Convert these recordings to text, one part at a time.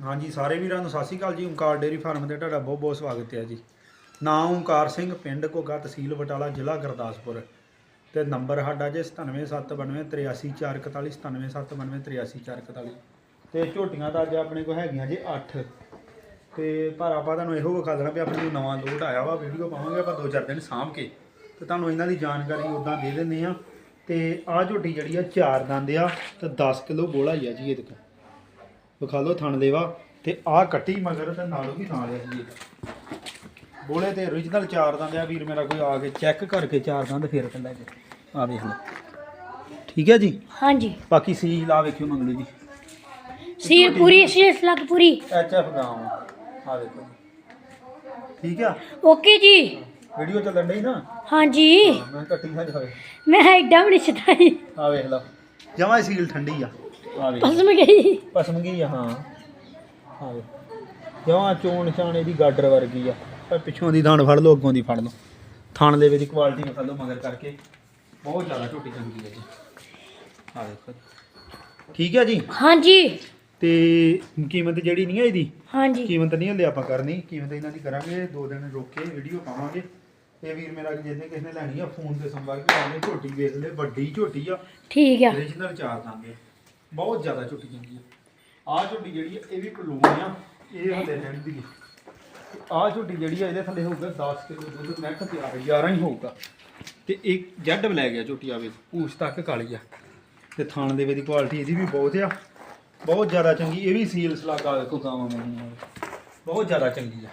ਹਾਂਜੀ, ਸਾਰੇ ਵੀਰਾਂ ਨੂੰ ਸਤਿ ਸ਼੍ਰੀ ਅਕਾਲ ਜੀ। ਓਂਕਾਰ ਡੇਰੀ ਫਾਰਮ ਤੇ ਤੁਹਾਡਾ ਬਹੁਤ ਬਹੁਤ ਸਵਾਗਤ ਹੈ ਜੀ। ਨਾਮ ਓਂਕਾਰ ਸਿੰਘ, ਪਿੰਡ ਘੋਗਾ ਤਹਿਸੀਲ ਬਟਾਲਾ, ਜ਼ਿਲ੍ਹਾ ਗੁਰਦਾਸਪੁਰ। ਤੇ ਨੰਬਰ ਸਾਡਾ ਜੇ 9779383441 9779383441 ਤੇ ਝੋਟੀਆਂ ਤਾਂ ਅੱਜ ਆਪਣੇ ਕੋਲ ਹੈਗੀਆਂ ਜੀ 8 ਤੇ ਪਰ ਆਪਾਂ ਤੁਹਾਨੂੰ ਇਹੋ ਵਿਖਾ ਦੇਣਾ ਵੀ ਆਪਣੇ ਕੋਲ ਨਵਾਂ ਲੋਟ ਆਇਆ ਵਾ, ਵੀਡੀਓ ਪਾਵਾਂਗੇ ਆਪਾਂ ਦੋ ਚਾਰ ਦਿਨ ਸਾਂਭ ਕੇ। ਤੇ ਤੁਹਾਨੂੰ ਇਹਨਾਂ ਦੀ ਜਾਣਕਾਰੀ ਉਦਾਂ ਦੇ ਦਿੰਦੇ ਆ ਤੇ ਆਹ ਝੋਟੀ ਜਿਹੜੀ ਆ, ਚਾਰ ਦੰਦ ਆ ਤੇ 10 ਕਿਲੋ ਬੋਲਾ ਹੀ ਆ ਜੀ ਇਹਦੇ ਕੋਲ। ਵਿਖਾ ਲਓ ਥਣ ਦੇਵਾ ਤੇ ਆਹ ਕੱਟੀ ਮਗਰ ਤੇ ਨਾਲੋਂ ਵੀ ਨਾਲ ਆ ਜੀ ਬੋਲੇ ਤੇ origignal ਚਾਰ ਦੰਦ ਆ ਵੀਰ ਮੇਰਾ ਕੋਈ ਆ ਕੇ ਚੈੱਕ ਕਰਕੇ ਚਾਰ ਦੰਦ ਫੇਰ ਕੇ ਲੈ ਜੇ। ਆ ਵੇਖ ਲਓ। ਠੀਕ ਹੈ ਜੀ? ਹਾਂਜੀ। ਬਾਕੀ ਸੀ ਲਾ ਵੇਖਿਓ ਮੰਗਲੂ ਜੀ। ਸੀਰ ਪੂਰੀ ਸ਼ੀਸ਼ ਲੱਗ ਪੂਰੀ। ਐਚ ਐਫ ਗਾਉਂ ਆ ਵੇਖੋ। ਠੀਕ ਆ? ਓਕੇ ਜੀ। ਵੀਡੀਓ ਚੱਲਣ ਡਈ ਨਾ? ਹਾਂਜੀ। ਮੈਂ ਕੱਟੀ ਨਾ ਜਾਵੇ। ਮੈਂ ਐਡਾ ਵੀ ਨਹੀਂ ਚਤਾਈ ਆ ਵੇਖ ਲਓ। ਜਮਾ ਸੀਲ ਠੰਡੀ ਆ। ਆ ਪਸਮ ਗਈ। ਪਸਮ ਗਈ ਆ ਹਾਂ। ਆ ਵੇ ਚੋਣ ਛਾਣ ਇਹਦੀ ਗਾਡਰ ਵਰਗੀ ਆ। ਪਰ ਪਿੱਛੋਂ ਦੀ ਥਾਣ ਫੜ ਲਓ ਅੱਗੋਂ ਦੀ ਫੜ ਲਓ। ਥਾਣ ਦੇ ਵਿੱਚ ਕੁਆਲਿਟੀ ਵਿਖਾ ਲਓ ਮਗਰ ਕਰਕੇ। ਬਹੁਤ ਜ਼ਿਆਦਾ ਝੋਟੀ ਚੰਗੀ ਹੈ ਜੀ। ਆ ਠੀਕ ਹੈ ਜੀ? ਹਾਂਜੀ। ਤੇ ਕੀਮਤ ਜਿਹੜੀ ਨਹੀਂ ਹੈ ਇਹਦੀ? ਹਾਂਜੀ। ਕੀਮਤ ਨਹੀਂ ਹਲੇ ਆਪਾਂ ਕਰਨੀ। ਕੀਮਤ ਇਹਨਾਂ ਦੀ ਕਰਾਂਗੇ ਦੋ ਦਿਨ ਰੁਕ ਕੇ ਵੀਡੀਓ ਪਾਵਾਂਗੇ। ਇਹ ਵੀਰ ਮੇਰਾ ਜਿਹਨੇ ਕਿਸੇ ਨੇ ਲੈਣੀ ਆ ਫੋਨ ਤੇ ਸੰਪਰਕ ਕਰ ਲਿਓ ਝੋਟੀ ਵੇਖ ਲੈ ਵੱਡੀ ਝੋਟੀ ਆ। ਠੀਕ ਆ। Origignal ਚਾਰ ਦਾਂਗੇ ਬਹੁਤ ਜ਼ਿਆਦਾ ਝੁੱਟੀ ਚੰਗੀ ਆ। ਆਹ ਝੋਟੀ ਜਿਹੜੀ ਆ, ਇਹ ਵੀ ਪਲੂਣ ਆ ਇਹ ਹਲੇ ਰਹਿੰਦੀ ਆ। ਆਹ ਝੋਟੀ ਜਿਹੜੀ ਆ, ਇਹਦੇ ਥੱਲੇ ਹੋਊਗਾ 10 ਕਿਲੋ ਦੁੱਧ। ਨੈਟ ਤਿਆਰ 11 ਹੀ ਹੋਊਗਾ। ਤੇ ਇੱਕ ਜੈਡ ਬਲੈਕ ਆ ਝੁੱਟੀ ਆਵੇ ਪੂਛ ਤੱਕ ਕਾਲੀ ਆ। ਤੇ ਥਾਣ ਦੇ ਦੀ ਕੁਆਲਿਟੀ ਇਹਦੀ ਵੀ ਬਹੁਤ ਆ। ਬਹੁਤ ਜ਼ਿਆਦਾ ਚੰਗੀ, ਇਹ ਵੀ ਸੀਲ ਲਾਗਾ ਵੇਖੋ ਗਾਵਾਂ ਮੈਨੂੰ ਬਹੁਤ ਜ਼ਿਆਦਾ ਚੰਗੀ ਆ।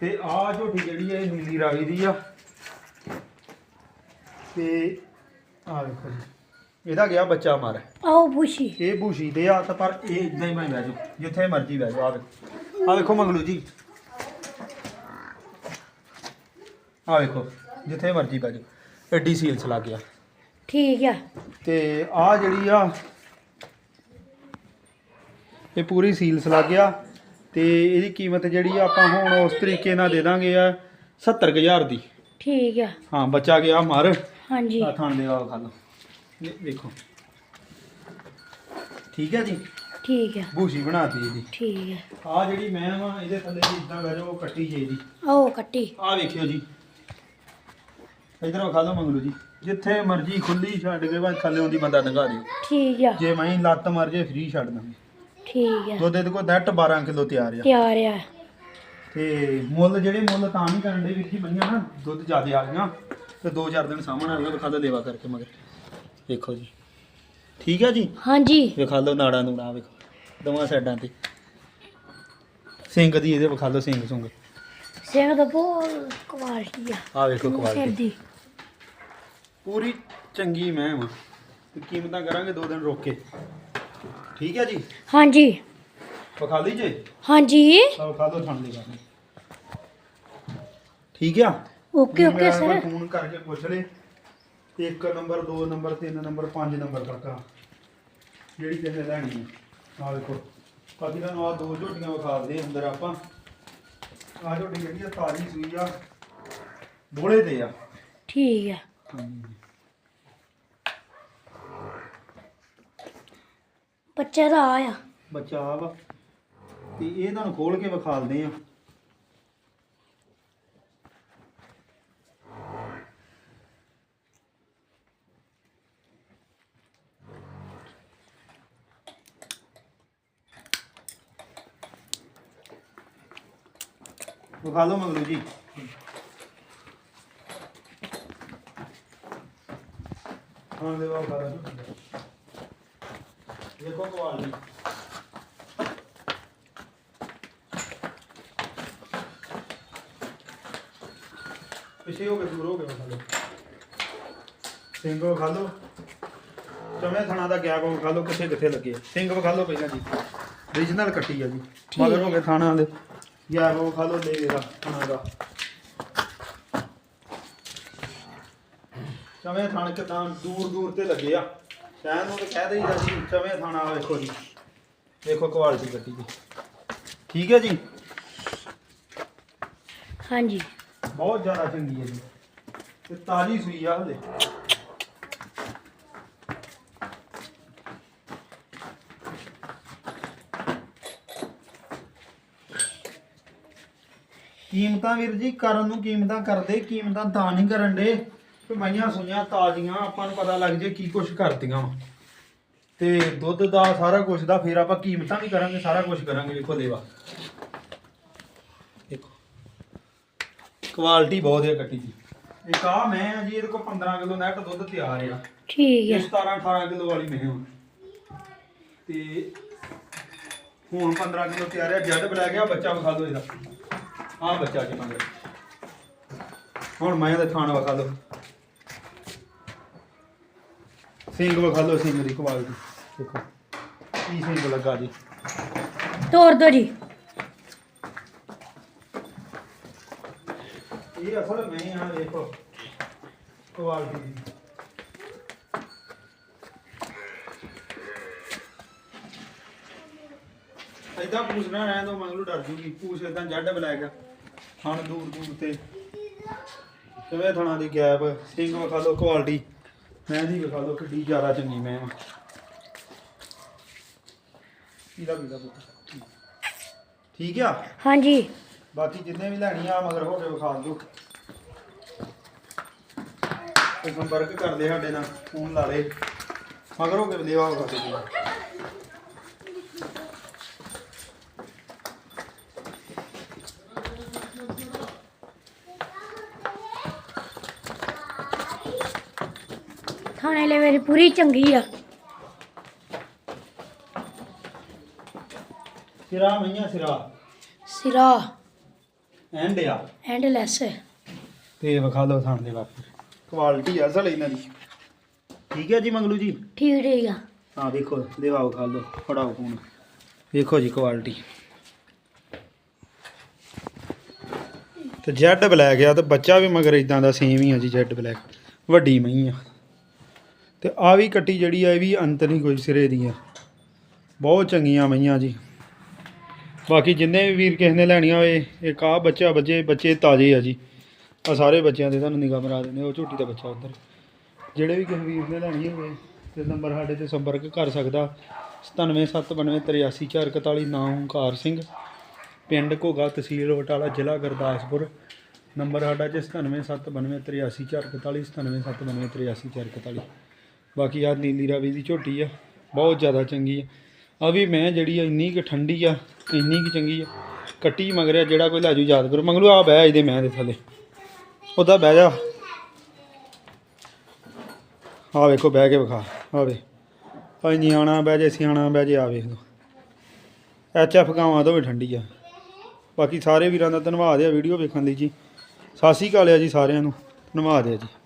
ਤੇ ਆਹ ਝੋਟੀ ਜਿਹੜੀ ਆ, ਇਹ ਨੀਲੀ ਰਾਵੀ ਦੀ ਆ। ਤੇ ਆ ਵੇਖੋ ਜੀ। ਇਹਦਾ ਗਿਆ ਬੱਚਾ ਮਰ। ਆਓ ਬੁਸ਼ੀ। ਇਹ ਬੂਸ਼ੀ ਦੇ ਆ ਤਾਂ ਪਰ ਇਹ ਇਦਾਂ ਹੀ ਮੈਂ ਬਹਿ ਜਾਓ ਜਿੱਥੇ ਮਰਜ਼ੀ ਬਹਿ ਜਾਓ ਆ ਵੇਖੋ ਆ ਵੇਖੋ ਮੰਗਲੂ ਜੀ। ਆ ਵੇਖੋ ਜਿੱਥੇ ਮਰਜ਼ੀ ਬਹਿ ਜਾਓ ਐਡੀ ਸੀਲਸ ਲੱਗ ਗਿਆ। ਠੀਕ ਆ। ਤੇ ਆ ਜਿਹੜੀ ਆ ਇਹ ਪੂਰੀ ਸੀਲਸ ਲੱਗ ਗਿਆ। ਤੇ ਇਹਦੀ ਕੀਮਤ ਜਿਹੜੀ ਆ ਆਪਾਂ ਹੁਣ ਉਸ ਤਰੀਕੇ ਨਾਲ ਦੇ ਦਾਂਗੇ ਆ 70000 ਦੀ। ਠੀਕ ਆ। ਹਾਂ ਬੱਚਾ ਗਿਆ ਮਰ। ਹਾਂਜੀ। ਆ ਥਾਣ ਦੇ ਆ ਖਾ ਲਓ। ਵੇਖੋ। ਠੀਕ ਹੈ ਜੀ? ਠੀਕ ਆ। ਬੂਸ਼ੀ ਬਣਾਤੀ ਇਹਦੀ। ਠੀਕ ਆ। ਆ ਜਿਹੜੀ ਮੈਂ ਵਾ ਇਹਦੇ ਥੱਲੇ ਇਦਾਂ ਬਹਿ ਜਾਓ ਉਹ ਕੱਟੀ ਜੇ ਦੀ ਆਓ ਕੱਟੀ। ਆ ਵੇਖਿਓ ਜੀ। ਇਧਰੋਂ ਖਾ ਲਓ ਮੰਗਲੂ ਜੀ। ਜਿੱਥੇ ਮਰਜ਼ੀ ਖੁੱਲੀ ਛੱਡ ਕੇ ਭਾਵੇਂ ਥੱਲੇ ਆਉਂਦੀ ਬੰਦਾ ਨਗਾ ਦਿਓ। ਠੀਕ ਆ। ਜੇ ਮੈਂ ਲੱਤ ਮਰ ਜੇ ਫ੍ਰੀ ਛੱਡ ਦਾਂਗੇ। ਠੀਕ ਆ। ਦੁੱਧ ਇਹਦੇ ਕੋਲ ਨੈਟ 12 ਕਿਲੋ ਤਿਆਰ ਆ। ਤਿਆਰ ਆ। ਤੇ ਮੁੱਲ ਜਿਹੜੇ ਮੁੱਲ ਤਾਂ ਨਹੀਂ ਕਰਨ ਦੇ ਵੀਰ ਜੀ ਬਣੀਆਂ ਨਾ ਦੁੱਧ ਜ਼ਿਆਦਾ ਆ ਗਈਆਂ। ਤੇ ਦੋ ਚਾਰ ਦਿਨ ਸਾਹਮਣੇ ਆ ਗਿਆ ਲਓ ਲੇਵਾ ਕਰਕੇ ਮਗਰ। ਵੇਖੋ ਜੀ। ਠੀਕ ਹੈ ਜੀ? ਹਾਂਜੀ। ਵਿਖਾ ਲਓ ਨਾੜਾ ਨੂੜਾ ਵੇਖੋ। ਦੋਵਾਂ ਸਾਈਡਾਂ ਤੇ। ਸਿੰਘ ਦੀ ਇਹਦੇ ਵਿਖਾ ਲਓ ਸਿੰਘ ਸੁੰਗ। ਸਿੰਘ ਦਾ ਬਹੁਤ ਕੁਆਲਿਟੀ ਆ। ਆ ਵੇਖੋ ਕੁਆਲਿਟੀ ਦੀ। ਪੂਰੀ ਚੰਗੀ ਮੈਂ ਵਾ। ਤੇ ਕੀਮਤਾਂ ਕਰਾਂਗੇ ਦੋ ਦਿਨ ਰੋਕ ਕੇ। ਠੀਕ ਹੈ ਜੀ? ਹਾਂਜੀ। ਵਿਖਾ ਲਈ ਜੇ? ਹਾਂਜੀ। ਆ ਵਿਖਾ ਲਓ ਥਣ ਦੀ ਗੱਲ। ਠੀਕ ਆ? ਓਕੇ ਓਕੇ ਸਰ ਫੋਨ ਕਰਕੇ ਪੁੱਛ ਲੈ ਇੱਕ ਨੰਬਰ ਦੋ ਨੰਬਰ ਤਿੰਨ ਨੰਬਰ ਪੰਜ ਨੰਬਰ ਤੱਕ ਆ। ਜਿਹੜੀ ਕਿਸੇ ਲੈਣੀ ਆ ਆਹ ਦੇਖੋ ਬਾਕੀ ਤੁਹਾਨੂੰ ਆ ਦੋ ਝੋਟੀਆਂ ਵਿਖਾ ਦੇ ਅੰਦਰ ਆਪਾਂ। ਆ ਝੋਟੀ ਜਿਹੜੀ ਆ ਤਾਜ਼ੀ ਸੂਈ ਆ। ਬੋਲੇ ਤੇ ਆ। ਠੀਕ ਆ। ਬੱਚਾ ਦਾ ਆ। ਬੱਚਾ ਆ ਵਾ। ਤੇ ਇਹ ਤੁਹਾਨੂੰ ਖੋਲ ਕੇ ਵਿਖਾਲਦੇ ਆ ਵਿਖਾ ਲਓ ਮੰਗਲੂ ਜੀ। ਹਾਂ ਦੇ ਬਾਬਾ ਦੇਖੋ ਕੁਆਲਿਟੀ। ਪਿੱਛੇ ਹੋ ਕੇ ਦੂਰ ਹੋ ਕੇ ਵਿਖਾ ਲਓ ਸਿੰਘ ਵਿਖਾ ਲਓ ਚਵੇਂ ਥਣਾ ਦਾ ਗੈਪ ਵਿਖਾ ਲਓ ਕਿੱਥੇ ਕਿੱਥੇ ਲੱਗੇ। ਸਿੰਘ ਵਿਖਾ ਲਓ ਪਹਿਲਾਂ ਜੀ। ਰੀਜਨਲ ਕੱਟੀ ਆ ਜੀ। ਮਗਰ ਹੋ ਕੇ ਥਾਣਾ ਦੇ। ਗੈਪ ਵਿਖਾ ਲਓ ਲੈ ਦਾ ਥਣਾ ਦਾ। ਚਵੇਂ ਥਣ ਕਿਦਾਂ ਦੂਰ ਦੂਰ ਤੇ ਲੱਗੇ ਆ। ਕਹਿਣ ਨੂੰ ਤਾਂ ਕਹਿ ਦੇਈਦਾ ਜੀ ਚਵੇਂ ਥਾਣਾ ਵੇਖੋ ਜੀ। ਦੇਖੋ ਕੁਆਲਿਟੀ ਕੱਟੀ ਦੀ ਠੀਕ ਹੈ ਜੀ? ਹਾਂਜੀ। ਬਹੁਤ ਜ਼ਿਆਦਾ ਚੰਗੀ ਹੈ ਜੀ। ਤੇ ਤਾਜ਼ੀ ਸੂਈ ਆ ਹਲੇ। ਕੀਮਤਾਂ ਵੀਰ ਜੀ ਕਰਨ ਨੂੰ ਕੀਮਤਾਂ ਕਰਦੇ ਕੀਮਤਾਂ ਤਾਂ ਨਹੀਂ ਕਰਨ ਦੇ। ਕਿ ਮਈਆਂ ਸੁਈਆਂ ਤਾਜ਼ੀਆਂ ਆਪਾਂ ਨੂੰ ਪਤਾ ਲੱਗ ਜੇ ਕੀ ਕੁਛ ਕਰਦੀਆਂ ਵਾਂ। ਤੇ ਦੁੱਧ ਦਾ ਸਾਰਾ ਕੁਝ ਦਾ ਫਿਰ ਆਪਾਂ ਕੀਮਤਾਂ ਵੀ ਕਰਾਂਗੇ ਸਾਰਾ ਕੁਝ ਕਰਾਂਗੇ ਵੇਖੋ ਦੇਵਾ ਦੇਖੋ। ਕੁਆਲਿਟੀ ਬਹੁਤ ਹੈ ਕੱਟੀ ਦੀ। ਇੱਕ ਆ ਮੈਂ ਆ ਜੀ ਇਹਦੇ ਕੋਲ 15 ਕਿਲੋ ਨੈਟ ਦੁੱਧ ਤਿਆਰ ਆ। ਠੀਕ ਆ। 17 18 ਕਿਲੋ ਵਾਲੀ ਮੈਂ ਹੁਣ ਤੇ ਹੁਣ 15 ਕਿਲੋ ਤਿਆਰ ਆ ਜੱਡ ਬਲਾ ਗਿਆ ਬੱਚਾ ਵਿਖਾ ਦਿਓ ਇਹਦਾ। ਆਹ ਬੱਚਾ ਜੀ ਮੰਗਰ ਹੁਣ ਮੈਂ ਇਹਦਾ ਥਾਣ ਵਿਖਾ ਦਿਓ ਸਿੰਘ ਵਿਖਾ ਦਿਓ ਸਿੰਘ ਦੀ ਕੁਆਲਿਟੀ ਦੇਖੋ ਕੀ ਸਿੰਘ ਲੱਗਾ ਜੀ। ਤੋੜ ਦੋ ਜੀ। ਇਹ ਅਸਲ ਮੈਂ ਆ ਦੇਖੋ ਕੁਆਲਿਟੀ ਦੀ। ਏਦਾਂ ਪੂਛਣਾ ਰਹਿਣ ਤੋਂ ਮੰਗਲੂ ਡਰ ਜੂਗੀ। ਪੂਛ ਏਦਾਂ ਜੱਡ ਬਲੈਕ ਹਣ ਦੂਰ ਦੂਰ ਤੇ। ਕਿਵੇਂ ਥਣਾ ਦੀ ਗੈਪ ਸਿੰਘ ਵਿਖਾ ਲਓ ਕੁਆਲਿਟੀ ਮੈਂ ਦੀ ਵਿਖਾ ਲਓ ਕਿੱਡੀ ਜ਼ਿਆਦਾ ਚੰਗੀ ਮੈਂ ਆ ਇਹਦਾ ਵੀ ਦਾ ਪੁੱਤ। ਠੀਕ ਆ? ਹਾਂਜੀ। ਬਾਕੀ ਜਿੰਨੇ ਵੀ ਲੈਣੀ ਆ ਮਗਰ ਹੋ ਕੇ ਵਿਖਾ ਦਿਓ। ਤੇ ਸੰਪਰਕ ਕਰਦੇ ਸਾਡੇ ਨਾਲ ਫੋਨ ਲਾ ਲੇ ਮਗਰ ਹੋ ਕੇ ਲੈਵਾ ਵਿਖਾ ਦਿਓ ਖਾਣੇ ਲਈ ਮੇਰੀ ਪੂਰੀ ਚੰਗੀ ਆ। ਸਿਰਾ ਮਈਆਂ ਸਿਰਾ। ਸਿਰਾ। ਐਂਡ ਆ। ਐਂਡ ਲੈਸ ਤੇ ਵਿਖਾ ਲਓ ਥਾਣ ਦੇ ਬਾਕੀ। ਕੁਆਲਿਟੀ ਆ ਅਸਲ ਇਹਨਾਂ ਦੀ। ਠੀਕ ਹੈ ਜੀ ਮੰਗਲੂ ਜੀ? ਠੀਕ ਠੀਕ ਆ। ਹਾਂ ਦੇਖੋ ਦੇਵਾ ਵਿਖਾ ਲਓ ਫੜਾਓ ਫੋਨ। ਵੇਖੋ ਜੀ ਕੁਆਲਿਟੀ ਤੇ ਜੈਡ ਬਲੈਕ ਆ ਤੇ ਬੱਚਾ ਵੀ ਮਗਰ ਇਦਾਂ ਦਾ ਸੇਮ ਹੀ ਆ ਜੀ ਜੈਡ ਬਲੈਕ ਵੱਡੀ ਮਹੀਂ ਆ। ਤੇ ਆ ਵੀ ਕੱਟੀ ਜਿਹੜੀ ਆ, ਇਹ ਵੀ ਅੰਤ ਨਹੀਂ ਕੋਈ ਸਿਰੇ ਦੀ ਆ ਬਹੁਤ ਚੰਗੀਆਂ ਮਈਆਂ ਜੀ। ਬਾਕੀ ਜਿੰਨੇ ਵੀ ਵੀਰ ਕਿਸੇ ਨੇ ਲੈਣੀਆਂ ਹੋਏ, ਇੱਕ ਆ ਬੱਚਾ ਬੱਚੇ ਬੱਚੇ ਤਾਜ਼ੇ ਆ ਜੀ। ਆ ਸਾਰੇ ਬੱਚਿਆਂ ਦੇ ਤੁਹਾਨੂੰ ਨਿਗਾਹ ਮਰਾ ਦਿੰਦੇ ਉਹ ਝੋਟੀ ਦਾ ਬੱਚਾ ਉਧਰ। ਜਿਹੜੇ ਵੀ ਕਿਸੇ ਵੀਰ ਨੇ ਲੈਣੀ ਹੋਵੇ, ਤੇ ਨੰਬਰ ਸਾਡੇ ਤੇ ਸੰਪਰਕ ਕਰ ਸਕਦਾ। 9779383441 ਨਾਮ ਓਂਕਾਰ ਸਿੰਘ, ਪਿੰਡ ਘੋਗਾ ਤਹਿਸੀਲ ਬਟਾਲਾ ਜ਼ਿਲ੍ਹਾ ਗੁਰਦਾਸਪੁਰ। ਨੰਬਰ ਸਾਡਾ ਜੀ 9779383441 9779383441 ਬਾਕੀ ਆ ਨੀਲੀ ਰਾਵੀ ਦੀ ਝੋਟੀ ਆ, ਬਹੁਤ ਜ਼ਿਆਦਾ ਚੰਗੀ ਆ। ਆ ਵੀ ਮੈਂ ਜਿਹੜੀ ਆ, ਇੰਨੀ ਕੁ ਠੰਡੀ ਆ, ਇੰਨੀ ਕੁ ਚੰਗੀ ਆ, ਕੱਟੀ ਮਗਰਿਆ ਜਿਹੜਾ ਕੋਈ ਲਾਜੂ ਯਾਦ ਕਰੋ। ਮੰਗਲੂ ਆ ਬਹਿ ਇਹਦੇ ਮੈਂ ਦੇ ਥੱਲੇ। ਉਹਦਾ ਬਹਿ ਜਾ। ਆ ਵੇਖੋ, ਬਹਿ ਕੇ ਵਿਖਾ। ਆਵੇ ਵੇ। ਭਾਈ ਨਿਆਣਾ ਬਹਿ ਜੇ, ਸਿਆਣਾ ਬਹਿ ਜੇ ਆ ਵੇਖ ਲਓ। ਐਚ ਐਫ ਗਾਵਾਂ ਤੋਂ ਵੀ ਠੰਡੀ ਆ। ਬਾਕੀ ਸਾਰੇ ਵੀਰਾਂ ਦਾ ਧੰਨਵਾਦ ਆ ਵੀਡੀਓ ਵੇਖਣ ਲਈ ਜੀ। ਸਤਿ ਸ਼੍ਰੀ ਅਕਾਲ ਆ ਜੀ ਸਾਰਿਆਂ ਨੂੰ। ਧੰਨਵਾਦ ਆ ਜੀ।